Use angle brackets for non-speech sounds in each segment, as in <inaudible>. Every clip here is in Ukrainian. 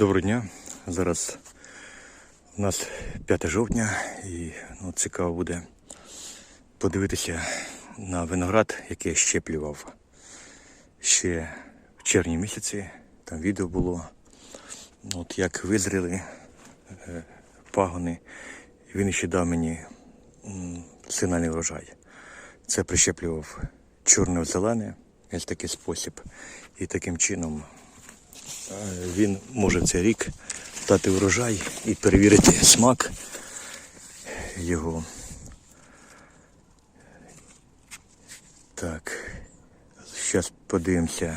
Доброго дня. Зараз у нас 5 жовтня і ну, цікаво буде подивитися на виноград, який я щеплював ще в червні місяці. Там відео було. От як визріли е, пагони. Він ще дав мені сигнальний врожай. Це прищеплював чорне в зелене, ось такий спосіб. І таким чином він може в цей рік дати врожай і перевірити смак його. Так, зараз подивимося.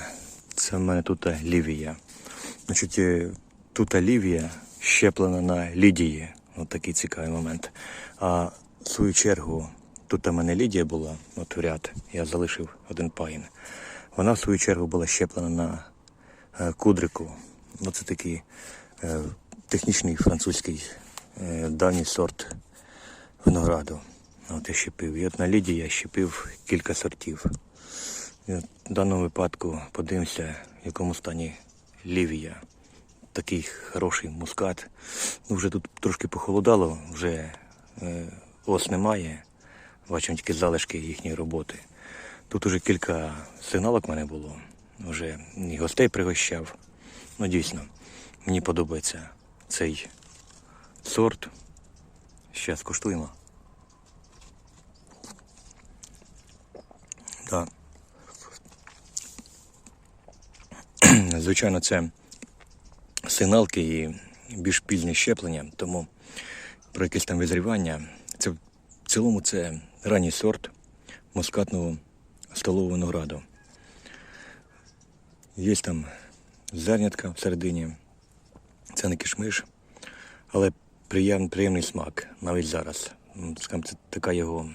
Це в мене тут лівія. Значить, е, тут лівія щеплена на лідії. Ось такий цікавий момент. А в свою чергу, тут у мене лідія була, от в ряд, я залишив один пагін. Вона в свою чергу була щеплена на кудрику. Оце такий е, технічний французький е, давній сорт винограду. От я щепив. І от на лідії я щепив кілька сортів. І от в даному випадку подивимося, в якому стані лівія. Такий хороший мускат. Ну, вже тут трошки похолодало, вже е, ос немає. Бачимо тільки залишки їхньої роботи. Тут уже кілька сигналок в мене було. Вже і гостей пригощав. Ну, дійсно, мені подобається цей сорт. Зараз куштуємо. Так. Звичайно, це сигналки і більш пільне щеплення, тому про якесь там визрівання. Це в цілому це ранній сорт мускатного столового винограду. Є там зернятка всередині, це не кишмиш, але приємний, приємний смак навіть зараз. Ну, скажімо, Це така його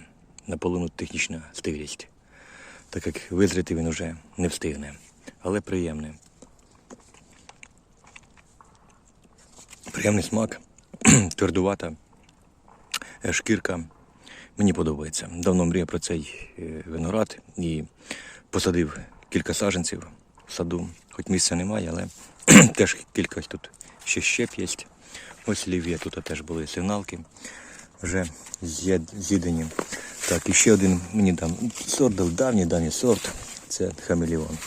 наполовину технічна стиглість, так як визріти він уже не встигне, але приємний. Приємний смак, <clears throat> твердувата е, шкірка. Мені подобається. Давно мріяв про цей е, виноград і посадив кілька саджанців в саду. Хоч місця немає, але <clears throat> теж кілька тут ще щеп є. Ось лів'є, тут теж були сигналки. Вже з'їд- з'їдені. Так, і ще один мені дам сорт, дав давній давній сорт. Це хамелеон.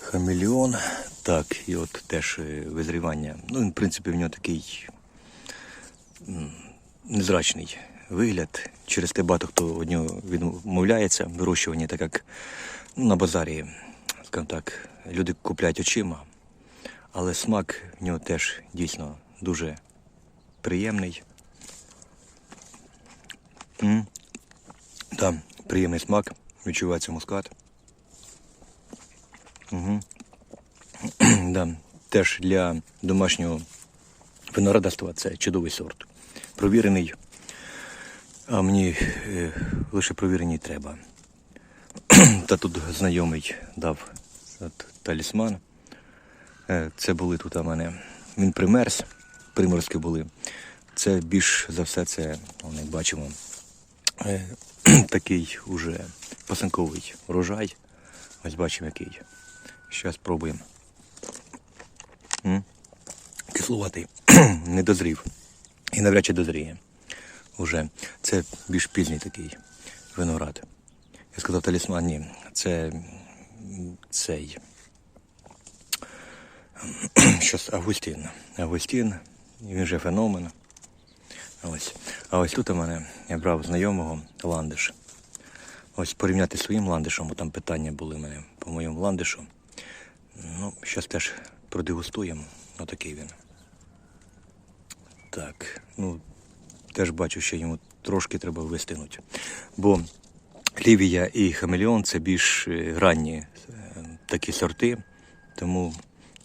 Хамелеон. Так, і от теж е, визрівання. Ну, в принципі, в нього такий незрачний вигляд. Через те багато хто від нього відмовляється вирощування, так як ну, на базарі, скажімо так, люди купляють очима, але смак в нього теж дійсно дуже приємний. М. Да, приємний смак, відчувається мускат. <clears throat> да, теж для домашнього виноградарства це чудовий сорт. Провірений, а мені е, лише провірений треба. <clears throat> Та тут знайомий дав от, талісман. Е, Це були тут у мене. Він примерз, приморські були. Це більш за все, це, ну, як бачимо, е, <clears throat> такий уже пасанковий урожай. Ось бачимо який. Зараз спробуємо. М? Кислуватий, <clears throat> не дозрів. І навряд чи дозріє. Уже. Це більш пізній такий виноград. Я сказав талісман, ні. Це цей. <clears throat> Щось Августін. Августін, він же феномен. Ось. А ось тут у мене я брав знайомого ландиш. Ось порівняти з своїм ландишем, бо там питання були в мене по моєму ландишу. Ну, зараз теж продегустуємо. Отакий він. Так, ну, теж бачу, що йому трошки треба вистигнути. Бо лівія і хамелеон це більш е, ранні е, такі сорти, тому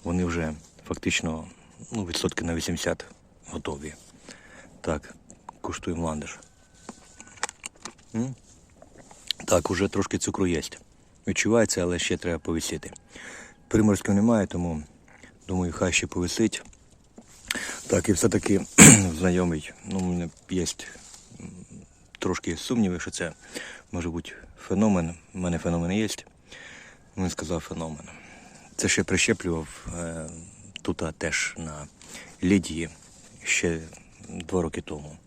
вони вже фактично ну, відсотки на 80 готові. Так, куштуємо ландиш. Так, уже трошки цукру є. Відчувається, але ще треба повисіти. Приморського немає, тому думаю, хай ще повисить. Так, і все-таки <clears throat> знайомий. Ну, мене є трошки сумніви, що це може бути феномен. У мене феномен є. Він сказав феномен. Це ще прищеплював е, тут теж на Лідії ще два роки тому.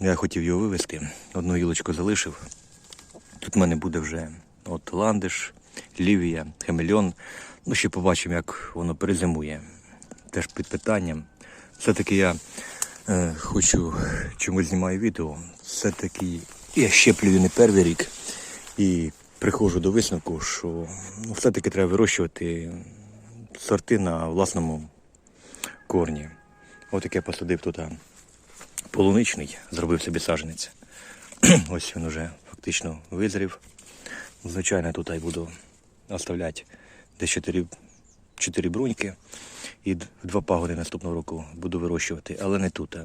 Я хотів його вивезти, одну гілочку залишив. Тут в мене буде вже от ландиш, лівія, хемельон. Ну, ще побачимо, як воно перезимує. Теж під питанням. Все-таки я е, хочу, чому знімаю відео. Все-таки я щеплюю не перший рік і приходжу до висновку, що ну, все-таки треба вирощувати сорти на власному корні. От як я посадив тут полуничний, зробив собі саженець. <clears throat> Ось він уже фактично визрів. Звичайно, тут я буду оставляти десь 4, 4 бруньки і два пагони наступного року буду вирощувати, але не тут.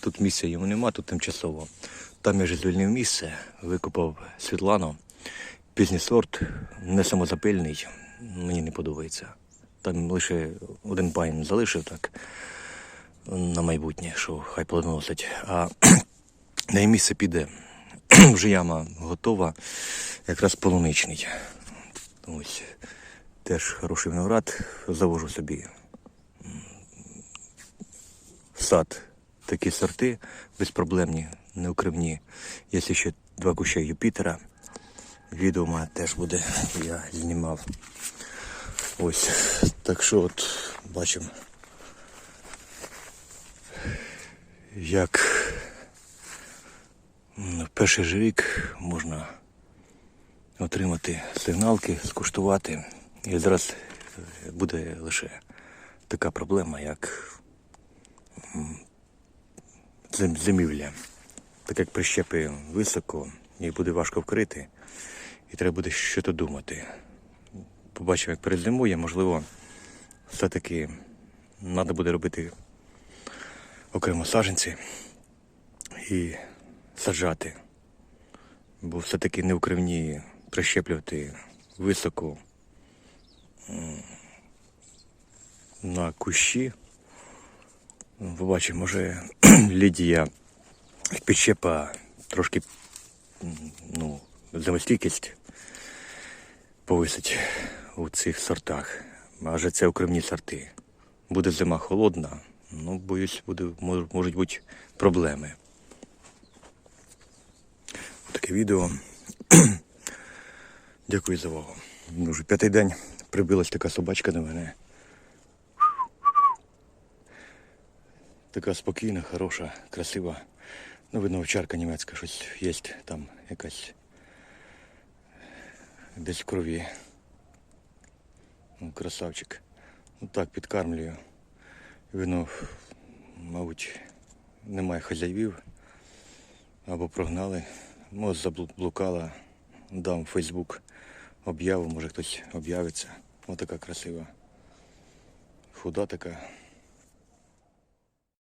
Тут місця йому нема, тут тимчасово. Там я вже звільнив місце, викопав Світлану. Пізній сорт, не самозапильний, мені не подобається. Там лише один пайн залишив так на майбутнє, що хай плодоносить. А <clears throat> на місце піде. <clears throat> Вже яма готова, якраз полуничний. Ось теж хороший виноград. Завожу собі в сад такі сорти безпроблемні, неукривні. Є ще два куща Юпітера. Відео мене теж буде, я знімав. Ось. Так що от бачимо. Як в перший же рік можна отримати сигналки, скуштувати. І зараз е, буде лише така проблема, як зимівля. Так як прищепи високо, їх буде важко вкрити, і треба буде щось думати. Побачимо, як перезимує, можливо, все-таки треба буде робити окремо саженці і саджати. Бо все-таки не укривні прищеплювати високо на кущі. Побачимо, може <clears throat> Лідія підщепа трошки ну, зимостійкість повисить у цих сортах. Адже це укривні сорти. Буде зима холодна, ну, боюсь, буде, можуть бути проблеми. Таке відео. <clears throat> Дякую за увагу. Ну, Вже п'ятий день прибилась така собачка до мене. Така спокійна, хороша, красива. Ну, видно, овчарка німецька, щось є там якась десь в крові. Ну, красавчик. Ну так, підкармлюю. Видно, мабуть, немає хазяїв або прогнали. Може, заблукала, дам Фейсбук об'яву, може хтось об'явиться. Ось така красива. Худа така.